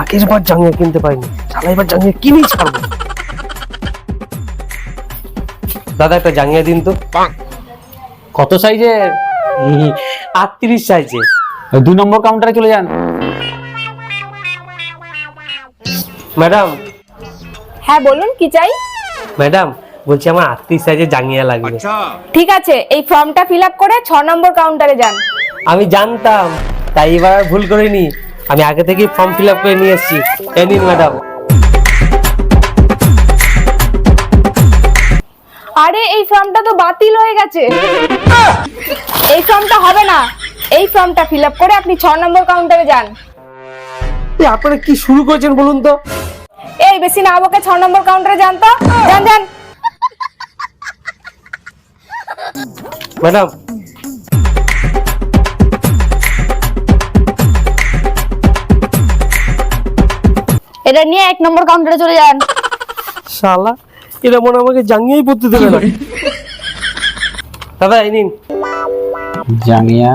আগের বার জাঙ্গিয়া কিনতে পারিনি। শালা এবার জাঙ্গিয়া কিনেই ছাড়বো। দাদা একটা জাঙ্গিয়া দিন তো। কত সাইজের? আটত্রিশ সাইজে দুই নম্বর কাউন্টারে চলে যান। ম্যাডাম। হ্যাঁ বলুন কি চাই? ম্যাডাম বলছি আমার আটত্রিশ সাইজে জাঙ্গিয়া লাগবে। ঠিক আছে এই ফর্মটা ফিল আপ করে ছ নম্বর কাউন্টারে যান। আমি জানতাম তাই এবার আর ভুল করিনি। আমি আগে থেকেই ফর্ম ফিল আপ করে নিয়ে এসেছি এ নিন ম্যাডাম আরে এই ফর্মটা তো বাতিল হয়ে গেছে। এই ফর্মটা হবে না। এই ফর্মটা ফিল আপ করে আপনি ছ নম্বর কাউন্টারে যান। এই আপনারা কি শুরু করেছেন বলুন তো? এই বেশি না বকে ছ নম্বর কাউন্টারে যান তো। যান যান। ম্যাডাম এটা নিয়ে এক নম্বর কাউন্টারে চলে যান। শালা এরা মনে আমাকে জাঙ্গিয়াই পড়তে দেবে না। দাদা এই নিন। জাঙ্গিয়া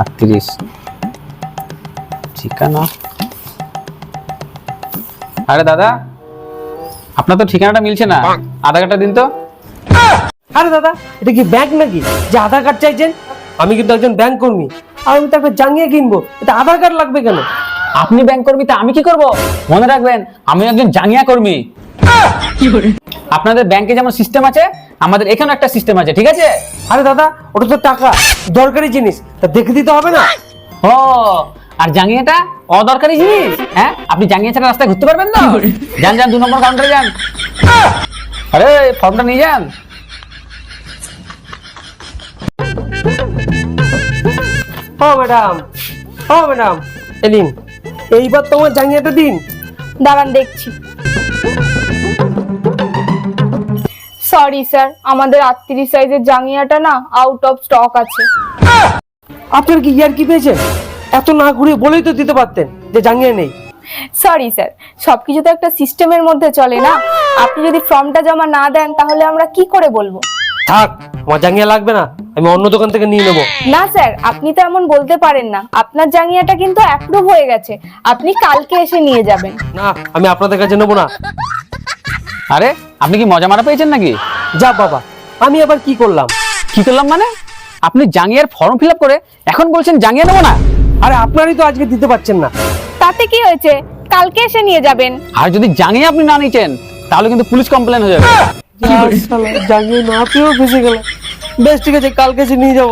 আটত্রিশ। ঠিকানা? আরে দাদা আপনার তো ঠিকানাটা মিলছে না। আধার কার্ডটা দিন তো। আরে দাদা এটা কি ব্যাংক নাকি? যে আধার কার্ড চাইছেন আমি কিন্তু একজন ব্যাংক কর্মী। আর আমি তো একটা জাঙ্গিয়া কিনবো এটা আধার কার্ড লাগবে কেন? আপনি ব্যাংক কর্মী তা আমি কি করব? মনে রাখবেন আমি একজন জাঙ্গিয়া কর্মী। আপনাদের ব্যাংকে যেমন সিস্টেম আছে আমাদের এখানে একটা সিস্টেম আছে ঠিক আছে? আরে দাদা ওটা তো টাকা দরকারি জিনিস তা দেখে দিতে হবে না? ও আর জাঙ্গিয়াটা অদরকারি জিনিস হ্যাঁ? আপনি জাঙ্গিয়া ছাড়া রাস্তায় ঘুরতে পারবেন না? যান যান দু নম্বর কাউন্টারে যান। আরে ফর্মটা নিয়ে যান। ও ম্যাডাম। ও ম্যাডাম এ নিন এইবার তোমার জাঙ্গিয়াটা দিন। দাঁড়ান দেখছি। সরি স্যার আমাদের আটত্রিশ সাইজের জাঙ্গিয়াটা না আউট অফ স্টক আছে। আপনার কি ইয়ার কি পেয়েছেন এত না ঘুরে বলেই তো দিতে পারতেন যে জাঙ্গিয়া নেই। সরি স্যার সবকিছু তো একটা সিস্টেমের মধ্যে চলে না। আপনি যদি ফর্মটা জমা না দেন তাহলে আমরা কি করে বলব? থাক আমার জাঙ্গিয়া লাগবে না আমি অন্য দোকান থেকে নিয়ে নেব। না স্যার আপনি তো এমন বলতে পারেন না। আপনার জাঙ্গিয়াটা কিন্তু অ্যাপ্রুভ হয়ে গেছে। আপনি কালকে এসে নিয়ে যাবেন। না আমি আপনাদের কাছে নেব না। আরে আপনি কি মজা মারা পেয়েছেন নাকি? যা বাবা আমি আবার কি করলাম? কি করলাম মানে? আপনি জাঙ্গিয়ার ফর্ম ফিল আপ করে এখন বলছেন জাঙ্গিয়া নেব না? আরে আপনারই তো আজকে দিতে পারছেন না। তাতে কি হয়েছে? কালকে এসে নিয়ে যাবেন। আর যদি জাঙ্গিয়া আপনি না নিতেন তাহলে কিন্তু পুলিশ কমপ্লেন হয়ে যাবে। জাঙ্গিয়ে না পেয়েও ফেসে গেল বেশ ঠিক আছে কালকে নিয়ে যাব।